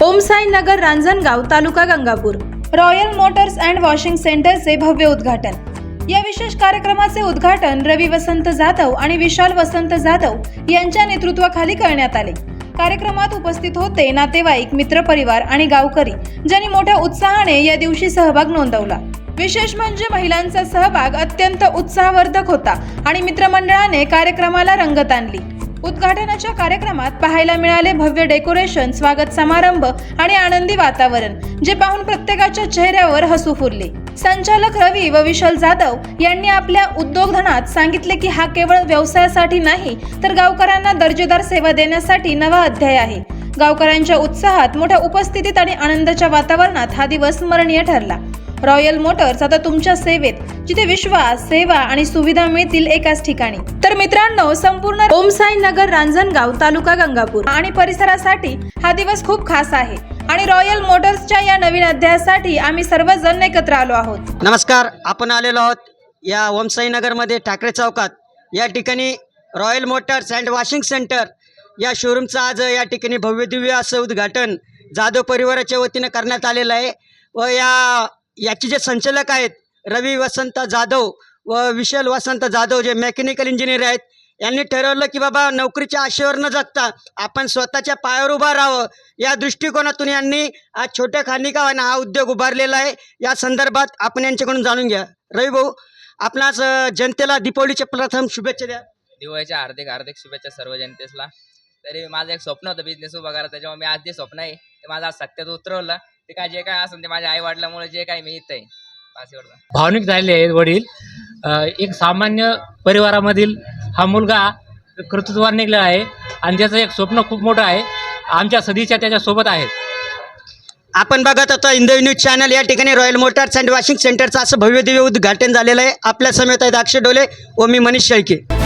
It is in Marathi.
Omsai Nagar Ranjangaon taluka Gangapur. Royal motors and washing सेंटरचे भव्य उद्घाटन. या विशेष कार्यक्रमाचे उद्घाटन रवी वसंत जाधव आणि विशाल वसंत जाधव यांच्या नेतृत्वाखाली करण्यात आले. कार्यक्रमात उपस्थित होते नातेवाईक मित्रपरिवार आणि गावकरी ज्यांनी मोठ्या उत्साहाने या दिवशी सहभाग नोंदवला. विशेष म्हणजे महिलांचा सहभाग अत्यंत उत्साहवर्धक होता आणि मित्रमंडळाने कार्यक्रमाला रंगत आणली. उद्घाटनाच्या कार्यक्रमात पाहायला मिळाले भव्य डेकोरेशन स्वागत समारंभ आणि आनंदी वातावरण जे पाहून प्रत्येकाच्या चेहऱ्यावर हसू फुलले. संचालक रवी व विशाल जाधव यांनी आपल्या उद्योगधनात सांगितले की हा केवळ व्यवसायासाठी नाही तर गावकऱ्यांना दर्जेदार सेवा देण्यासाठी नवा अध्याय आहे. गावकऱ्यांच्या उत्साहात मोठ्या उपस्थितीत आणि आनंदाच्या वातावरणात हा दिवस स्मरणीय ठरला. रॉयल मोटर्स आता तुमच्या सेवेत जिथे विश्वास सेवा आणि सुविधा मिळतील एकाच ठिकाणी. तर मित्रांनो संपूर्ण ओमसाई नगर रांजणगाव तालुका गंगापूर आणि परिसरासाठी हा दिवस खूप खास आहे. आणि रॉयल मोटर्सच्या या नवीन अध्यायासाठी आम्ही सर्वजण एकत्र आलो आहोत. नमस्कार आपण आलेलो आहोत या ओमसाई नगरमध्ये ठाकरे चौकात. या ठिकाणी royal motors and washing centre या शोरूमचं आज या ठिकाणी भव्य दिव्य असं उद्घाटन जाधव परिवाराच्या वतीनं करण्यात आलेलं आहे. व या याचे जे संचालक आहेत रवी वसंत जाधव व विशाल वसंत जाधव जे मेकॅनिकल इंजिनियर आहेत यांनी ठरवलं की बाबा नोकरीच्या आशेवर न जगता आपण स्वतःच्या पायावर उभा राहावं. या दृष्टिकोनातून यांनी आज छोट्या खानिकावानं हा उद्योग उभारलेला आहे. या संदर्भात आपण यांच्याकडून जाणून घ्या. रवी भाऊ आपणास जनतेला दीपावलीच्या प्रथम शुभेच्छा द्या. दिवाळीच्या हार्दिक हार्दिक शुभेच्छा सर्व जनतेसला. तरी माझं एक स्वप्न होतं बिझनेस उभा करा त्याच्यामुळे मी आज जे स्वप्न आहे ते माझं आज सत्यात उतरवलं. ते काय जे काय असेल ते माझ्या आई वडिलांमुळे जे काय मी इथं आहे. भावनिक झालेले आहेत वडील. अ, एक सामान्य परिवारामधील हा मुलगा कर्तृत्वान निघाला आहे आणि त्याचं एक स्वप्न खूप मोठं आहे. आमच्या सदिच्छा त्याच्यासोबत आहेत. आपण बघत होता इंदवी न्यूज चॅनल. या ठिकाणी रॉयल मोटार्स अँड वॉशिंग सेंटरचं असं भव्य दिव्य उद्घाटन झालेलं आहे. आपल्या समेत आहेत अक्षय डोले व मी मनीष शेळके.